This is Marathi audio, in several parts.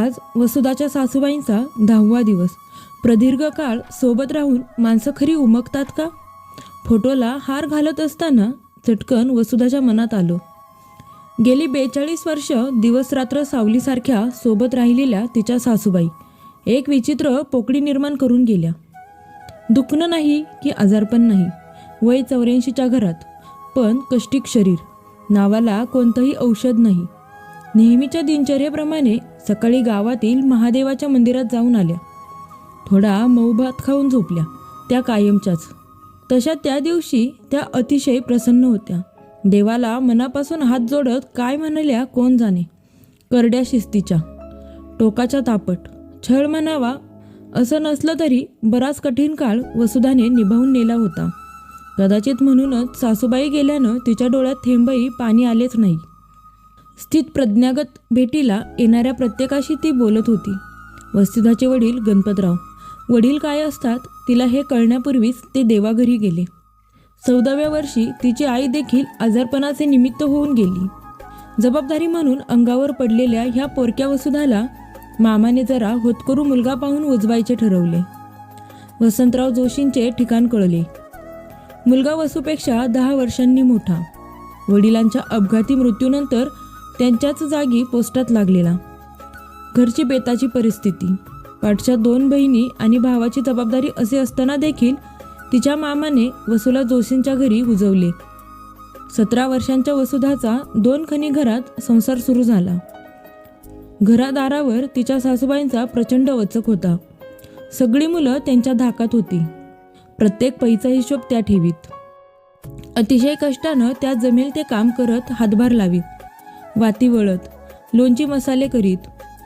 आज वसुधाच्या सासूबाईंचा दहावा दिवस. प्रदीर्घ काळ सोबत राहून माणसं खरी उमगतात का? फोटोला हार घालत असताना चटकन वसुधाच्या मनात आलो. गेली बेचाळीस वर्ष दिवसरात्र सावलीसारख्या सोबत राहिलेल्या तिच्या सासूबाई एक विचित्र पोकळी निर्माण करून गेल्या. दुखणं नाही की आजारपण नाही वय चौऱ्याऐंशीच्या घरात पण कष्टिक शरीर नावाला कोणतंही औषध नाही. नेहमीच्या दिनचर्येप्रमाणे सकाळी गावातील महादेवाच्या मंदिरात जाऊन आल्या. थोडा मऊ भात खाऊन झोपल्या. त्या कायमच्याच. तशा त्या दिवशी त्या अतिशय प्रसन्न होत्या. देवाला मनापासून हात जोडत काय म्हणाल्या कोण जाणे. करड्या शिस्तीच्या. टोकाच्या तापट. छळ म्हणावा असं नसलं तरी बराच कठीण काळ वसुधाने निभावून नेला होता. कदाचित म्हणूनच सासूबाई गेल्यानं तिच्या डोळ्यात थेंबही पाणी आलेच नाही. स्थित प्रज्ञागत भेटीला येणाऱ्या प्रत्येकाशी ती बोलत होती. वसुधाचे वडील गणपतराव. वडील काय असतात तिला हे कळण्यापूर्वीच ते देवाघरी गेले. चौदाव्या वर्षी तिची आई देखील आजारपणाचे निमित्त होऊन गेली. जबाबदारी म्हणून अंगावर पडलेल्या ह्या पोरक्या वसुधाला मामाने जरा होतकरू मुलगा पाहून उजवायचे ठरवले. वसंतराव जोशींचे ठिकाण कळले. मुलगा वसूपेक्षा दहा वर्षांनी मोठा. वडिलांच्या अपघाती मृत्यूनंतर त्यांच्याच जागी पोस्टात लागलेला. घरची बेताची परिस्थिती. पाठच्या दोन बहिणी आणि भावाची जबाबदारी असे असताना देखील तिच्या मामाने वसुला जोशींच्या घरी उजवले. सतरा वर्षांच्या वसुधाचा दोन खनी घरात संसार सुरू झाला. घरादारावर तिच्या सासूबाईंचा प्रचंड वचक होता. सगळी मुलं त्यांच्या धाकात होती. प्रत्येक पैचा हिशोब त्या ठेवीत. अतिशय कष्टानं त्या जमेल ते काम करत हातभार लावीत. वाती वळत लोणची मसाले करीत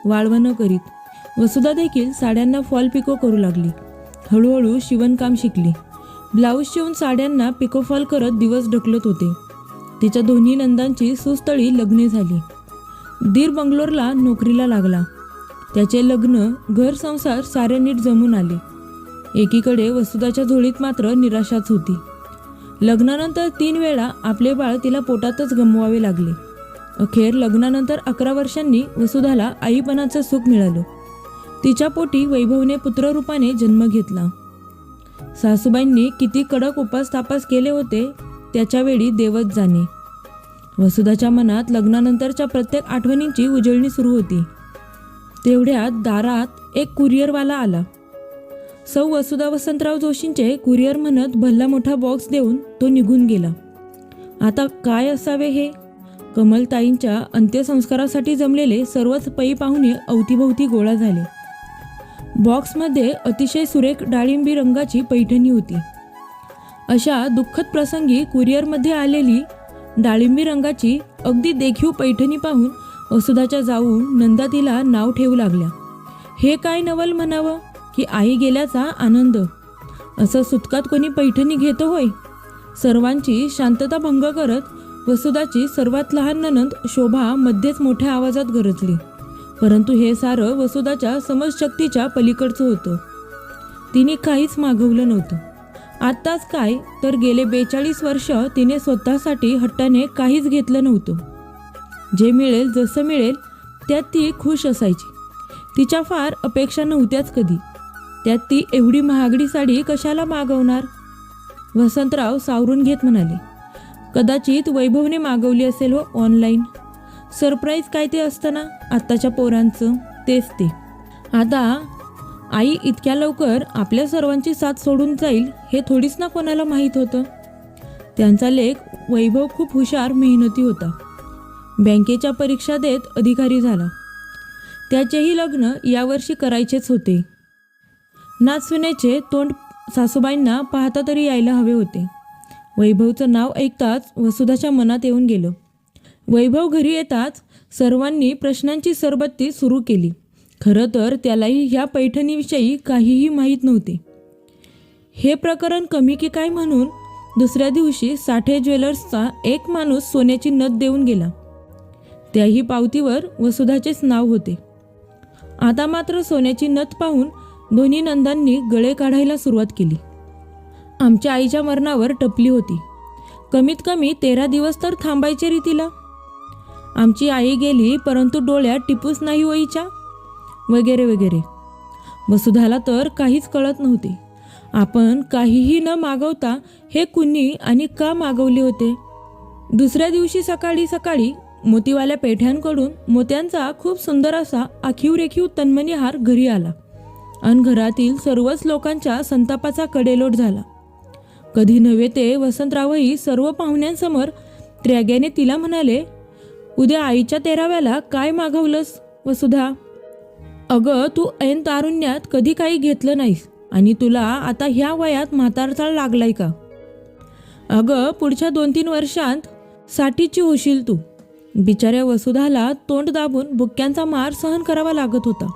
वाळवणं करीत वसुधा देखील साड्यांना फॉल पिको करू लागली. हळूहळू शिवणकाम शिकली. ब्लाऊज शिवून साड्यांना पिकोफॉल करत दिवस ढकलत होते. तिच्या दोन्ही नंदांची सुस्थळी लग्ने झाली. दीर बंगलोरला नोकरीला लागला. त्याचे लग्न घर संसार सारे नीट जमून आले. एकीकडे वसुधाच्या झोळीत मात्र निराशाच होती. लग्नानंतर तीन वेळा आपले बाळ तिला पोटातच गमवावे लागले. अखेर लग्नानंतर अकरा वर्षांनी वसुधाला आईपणाचं सुख मिळालं. तिच्या पोटी वैभवने पुत्ररूपाने जन्म घेतला. सासूबाईंनी किती कडक उपास तापास केले होते त्याच्यावेळी देवत जाणे. वसुधाच्या मनात लग्नानंतरच्या प्रत्येक आठवणींची उजळणी सुरू होती. तेवढ्यात दारात एक कुरिअरवाला आला. सौ वसुधा वसंतराव जोशींचे कुरिअर म्हणत भल्ला मोठा बॉक्स देऊन तो निघून गेला. आता काय असावे हे? कमलताईंच्या अंत्यसंस्कारासाठी जमलेले सर्वच पै पाहुणे अवतीभोवती गोळा झाले. बॉक्समध्ये अतिशय सुरेख डाळिंबी रंगाची पैठणी होती. अशा दुःखद प्रसंगी कुरिअरमध्ये आलेली डाळिंबी रंगाची अगदी देखीव पैठणी पाहून वसुधाच्या जाऊन नंदा तिला नाव ठेवू लागल्या. हे काय नवल म्हणावं? की आई गेल्याचा आनंद? असं सुतकात कोणी पैठणी घेतो होय सर्वांची शांतता भंग करत वसुधाची सर्वात लहान ननंद शोभा मध्येच मोठ्या आवाजात गरजली. परंतु हे सारं वसुधाच्या समजशक्तीच्या पलीकडचं होतं. तिने काहीच मागवलं नव्हतं. आत्ताच काय तर गेले बेचाळीस वर्ष तिने स्वतःसाठी हट्टाने काहीच घेतलं नव्हतं. जे मिळेल जसं मिळेल त्यात ती खुश असायची. तिच्या फार अपेक्षा नव्हत्याच कधी. त्यात ती एवढी महागडी साडी कशाला मागवणार? वसंतराव सावरून घेत म्हणाले कदाचित वैभवने मागवली असेल हो ऑनलाईन सरप्राईज काय ते असतं ना आत्ताच्या पोरांचं. तेच ते. आता आई इतक्या लवकर आपल्या सर्वांची साथ सोडून जाईल हे थोडीच ना कोणाला माहीत होतं? त्यांचा लेख वैभव खूप हुशार मेहनती होता. बँकेच्या परीक्षा देत अधिकारी झाला. त्याचेही लग्न यावर्षी करायचेच होते. नाचसुनेचे तोंड सासूबाईंना पाहता तरी यायला हवे होते. वैभवचं नाव ऐकताच वसुधाच्या मनात येऊन गेलं. वैभव घरी येताच सर्वांनी प्रश्नांची सरबत्ती सुरू केली. खरं तर त्यालाही ह्या पैठणीविषयी काहीही माहीत नव्हते. हे प्रकरण कमी की काय म्हणून? दुसऱ्या दिवशी साठे ज्वेलर्सचा एक माणूस सोन्याची नथ देऊन गेला. त्याही पावतीवर वसुधाचेच नाव होते. आता मात्र सोन्याची नथ पाहून दोन्ही नंदांनी गळे काढायला सुरुवात केली. आमच्या आईच्या मरणावर टपली होती. कमीत कमी तेरा दिवस तर थांबायचे रीतीला आमची आई गेली परंतु डोळ्यात टिपूस नाही होईच्या वगैरे वगैरे. वसुधाला तर काहीच कळत नव्हते. आपण काहीही न मागवता हे कुणी आणि का मागवले होते? दुसऱ्या दिवशी सकाळी सकाळी मोतीवाल्या पेठ्यांकडून मोत्यांचा खूप सुंदर असा आखीव रेखीव तन्मनीहार घरी आला. आणि घरातील सर्वच लोकांच्या संतापाचा कडेलोट झाला. कधी नव्हे ते वसंतरावही सर्व पाहुण्यांसमोर त्र्याग्याने तिला म्हणाले उद्या आईच्या तेराव्याला काय मागवलंस वसुधा? अगं तू ऐन तारुण्यात कधी काही घेतलं नाहीस आणि तुला आता ह्या वयात म्हातारचाळ लागलाय का? अगं पुढच्या दोन तीन वर्षांत साठीची होशील तू. बिचाऱ्या वसुधाला तोंड दाबून बुक्क्यांचा मार सहन करावा लागत होता.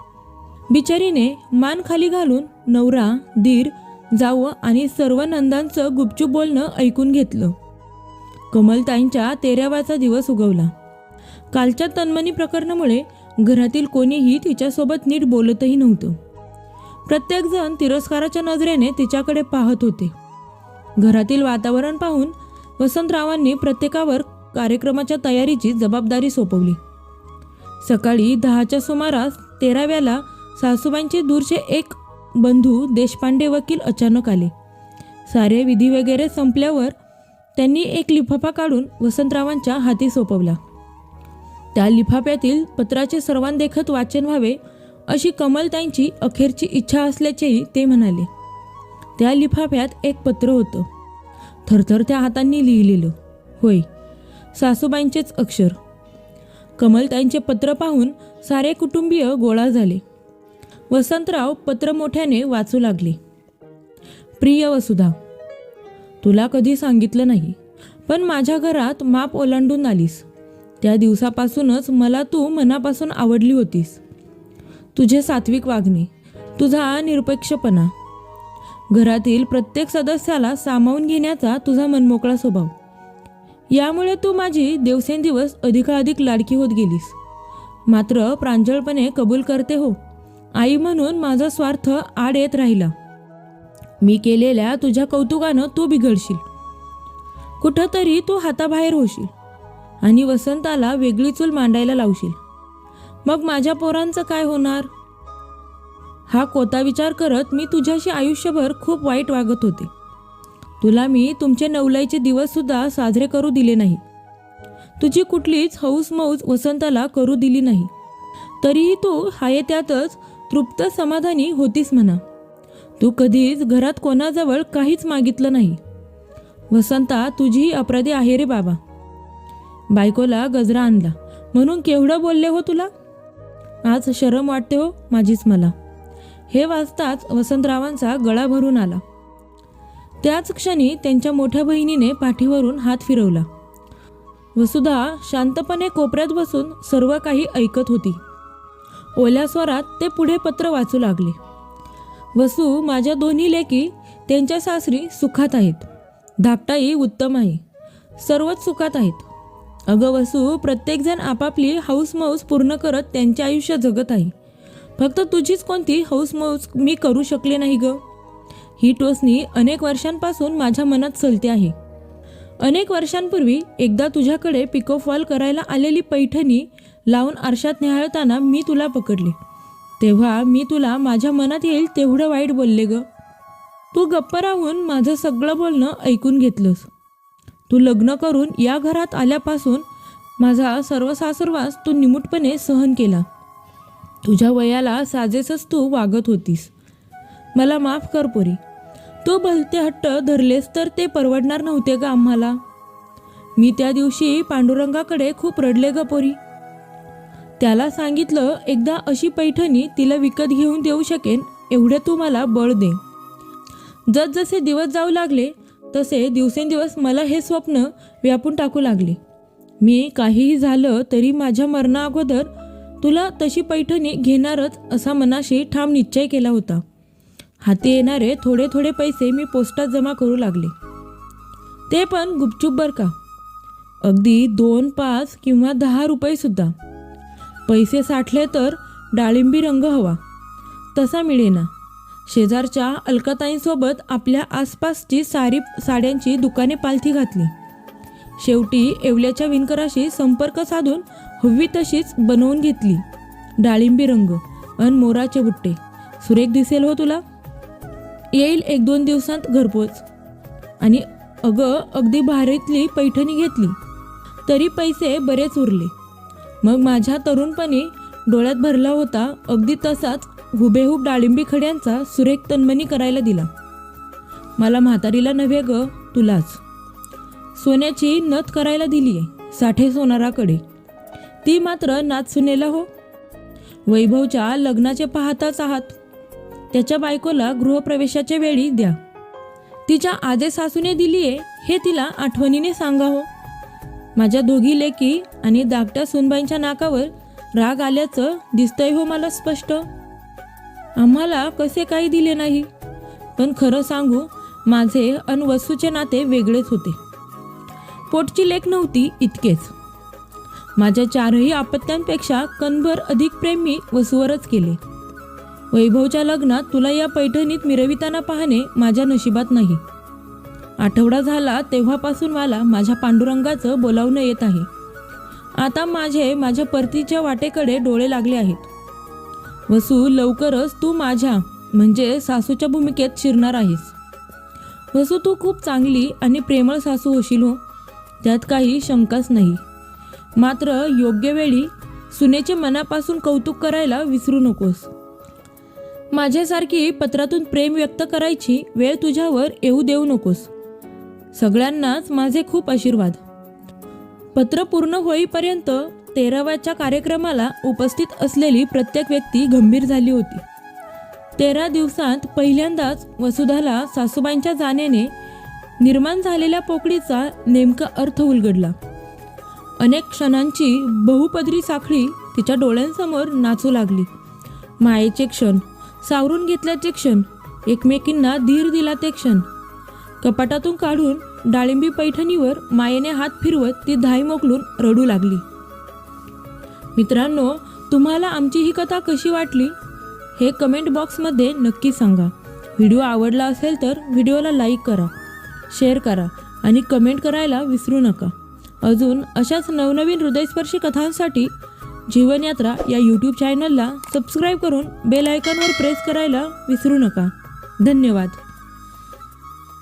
बिचारीने मान खाली घालून नवरा दीर जावं आणि सर्व नंदांचं गुपचूप बोलणं ऐकून घेतलं. कमलताईंच्या तेराव्याचा दिवस उगवला. कालच्या तन्मनी प्रकरणामुळे घरातील कोणीही तिच्यासोबत नीट बोलतही नव्हतं. प्रत्येकजण तिरस्काराच्या नजरेने तिच्याकडे पाहत होते. घरातील वातावरण पाहून वसंतरावांनी प्रत्येकावर कार्यक्रमाच्या तयारीची जबाबदारी सोपवली. सकाळी दहाच्या सुमारास तेराव्याला सासूबाईंचे दूरचे एक बंधू देशपांडे वकील अचानक आले. सारे विधी वगैरे संपल्यावर त्यांनी एक लिफाफा काढून वसंतरावांच्या हाती सोपवला. त्या लिफाफ्यातील पत्राचे सर्वांदेखत वाचन व्हावे अशी कमलताईंची अखेरची इच्छा असल्याचेही ते म्हणाले. त्या लिफाफ्यात एक पत्र होतं. थरथर त्या हातांनी लिहिलेलं. होय सासूबाईंचेच अक्षर. कमलताईंचे पत्र पाहून सारे कुटुंबीय गोळा झाले. वसंतराव पत्र मोठ्याने वाचू लागले. प्रिय वसुधा तुला कधी सांगितलं नाही पण माझ्या घरात माप ओलांडून आलीस. त्या दिवसापासूनच मला तू मनापासून आवडली होतीस. तुझे सात्विक वागणे तुझा निरपेक्षपणा घरातील प्रत्येक सदस्याला सामावून घेण्याचा तुझा मनमोकळा स्वभाव. यामुळे तू माझी दिवसेंदिवस अधिकाधिक लाडकी होत गेलीस. मात्र प्रांजळपणे कबूल करते हो. आई म्हणून माझा स्वार्थ आड येत राहिला. मी केलेल्या तुझ्या कौतुकानं तू बिघडशील. कुठंतरी तू हाताबाहेर होशील आणि वसंताला वेगळी चूल मांडायला लावशील. मग माझ्या पोरांचं काय होणार? हा कोता विचार करत मी तुझ्याशी आयुष्यभर खूप वाईट वागत होते. तुला मी तुमचे नवलाईचे दिवससुद्धा साजरे करू दिले नाही. तुझी कुठलीच हौस मौज वसंताला करू दिली नाही. तरीही तू हाये त्यातच तृप्त समाधानी होतीस म्हणा. तू कधीच घरात कोणाजवळ काहीच मागितलं नाही. वसंता तुझी अपराधी आहे रे बाबा. बायकोला गजरा आणला. म्हणून केवढं बोलले हो तुला? आज शरम वाटते हो माझीच मला. हे वाचताच वसंतरावांचा गळा भरून आला. त्याच क्षणी त्यांच्या मोठ्या बहिणीने पाठीवरून हात फिरवला. वसुधा शांतपणे कोपऱ्यात बसून सर्व काही ऐकत होती. ओल्या स्वरात ते पुढे पत्र वाचू लागले. वसू माझ्या दोन्ही लेकी त्यांच्या सासरी सुखात आहेत. धाकटाई उत्तम आहे. सर्वच सुखात आहेत. अगं वसू प्रत्येकजण आपापली हौसमौस पूर्ण करत त्यांचे आयुष्य जगत आहे. फक्त तुझीच कोणती हौसमौज मी करू शकले नाही ग? ही टोचणी अनेक वर्षांपासून माझ्या मनात चलते आहे. अनेक वर्षांपूर्वी एकदा तुझ्याकडे पिकोफॉल करायला आलेली पैठणी लावून आरशात न्याहाळताना मी तुला पकडले. तेव्हा मी तुला माझ्या मनात येईल तेवढं वाईट बोलले ग. तू गप्प राहून माझं सगळं बोलणं ऐकून घेतलंस. तू लग्न करून या घरात आल्यापासून माझा सर्व सासरवास तू निमूटपणे सहन केला. तुझ्या वयाला साजेसच तू वागत होतीस. मला माफ कर पोरी. तू भलते हट्ट धरलेस तर ते परवडणार नव्हते गं आम्हाला. मी त्या दिवशी पांडुरंगाकडे खूप रडले ग पोरी. त्याला सांगितलं एकदा अशी पैठणी तिला विकत घेऊन देऊ शकेन एवढे तू मला बळ दे. जसजसे दिवस जाऊ लागले तसे दिवसेंदिवस मला हे स्वप्न व्यापून टाकू लागले. मी काहीही झालं तरी माझ्या मरणा अगोदर तुला तशी पैठणी घेणारच असा मनाशी ठाम निश्चय केला होता. हाती येणारे थोडे थोडे पैसे मी पोस्टात जमा करू लागले. ते पण गुपचूप बर का? अगदी दोन पाच किंवा दहा रुपयेसुद्धा पैसे साठले तर डाळिंबी रंग हवा. तसा मिळेना. शेजारच्या अलकाताईंसोबत आपल्या आसपासची सारी साड्यांची दुकाने पालथी घातली. शेवटी येवल्याच्या विणकराशी संपर्क साधून हवी तशीच बनवून घेतली. डाळिंबी रंग अन मोराचे बुट्टे. सुरेख दिसेल हो तुला? येईल एक दोन दिवसांत घरपोच. आणि अगं अगदी भारीतली पैठणी घेतली. तरी पैसे बरेच उरले. मग माझ्या तरुणपणी डोळ्यात भरला होता अगदी तसाच हुबेहूब डाळिंबी खड्यांचा सुरेख तन्मनी करायला दिला. मला म्हातारीला नव्हे ग तुलाच. सोन्याची नथ करायला दिली आहे साठे सोनाराकडे. ती मात्र नाच सुनेला हो. वैभवच्या लग्नाचे पाहताच आहात. त्याच्या बायकोला गृहप्रवेशाच्या वेळी द्या. तिच्या आजे सासूने दिलीये हे तिला आठवणीने सांगा हो माझ्या दोघी लेकी आणि धाकट्या सुनबाईंच्या नाकावर राग आल्याचं दिसतंय हो मला स्पष्ट. आम्हाला कसे काही दिले नाही. पण खरं सांगू माझे अन वसूचे नाते वेगळेच होते. पोटची लेख नव्हती इतकेच. माझ्या चारही आपत्त्यांपेक्षा कणभर अधिक प्रेम मी वसूवरच केले. वैभवच्या लग्नात तुला या पैठणीत मिरविताना पाहणे माझ्या नशिबात नाही. आठवडा झाला तेव्हापासून मला माझ्या पांडुरंगाचं बोलावणं येत आहे. आता माझे माझ्या परतीच्या वाटेकडे डोळे लागले आहेत. वसू लवकरच तू माझ्या म्हणजे सासूच्या भूमिकेत शिरणार आहेस. वसू तू खूप चांगली आणि प्रेमळ सासू होशील हो. त्यात काही शंकाच नाही. मात्र योग्य वेळी सुनेचे मनापासून कौतुक करायला विसरू नकोस. माझ्यासारखी पत्रातून प्रेम व्यक्त करायची वेळ तुझ्यावर येऊ देऊ नकोस. सगळ्यांनाच माझे खूप आशीर्वाद. पत्र पूर्ण होईपर्यंत तेराव्याच्या कार्यक्रमाला उपस्थित असलेली प्रत्येक व्यक्ती गंभीर झाली होती. तेरा दिवसांत पहिल्यांदाच वसुधाला सासूबाईंच्या जाण्याने निर्माण झालेल्या पोकळीचा नेमका अर्थ उलगडला. अनेक क्षणांची बहुपदरी साखळी तिच्या डोळ्यांसमोर नाचू लागली. मायेचे क्षण सावरून घेतल्याचे क्षण. एकमेकींना धीर दिला ते क्षण. कपाटातून काढून डाळिंबी पैठणीवर मायेने हात फिरवत ती धाई मोकलून रडू लागली. मित्रांनो तुम्हाला आमची ही कथा कशी वाटली? हे कमेंट बॉक्समध्ये नक्की सांगा. व्हिडिओ आवडला असेल तर व्हिडिओला लाईक करा शेअर करा आणि कमेंट करायला विसरू नका. अजून अशाच नवनवीन हृदयस्पर्शी कथांसाठी जीवनयात्रा या यूट्यूब चॅनलला सबस्क्राईब करून बेल आयकॉनवर प्रेस करायला विसरू नका. धन्यवाद.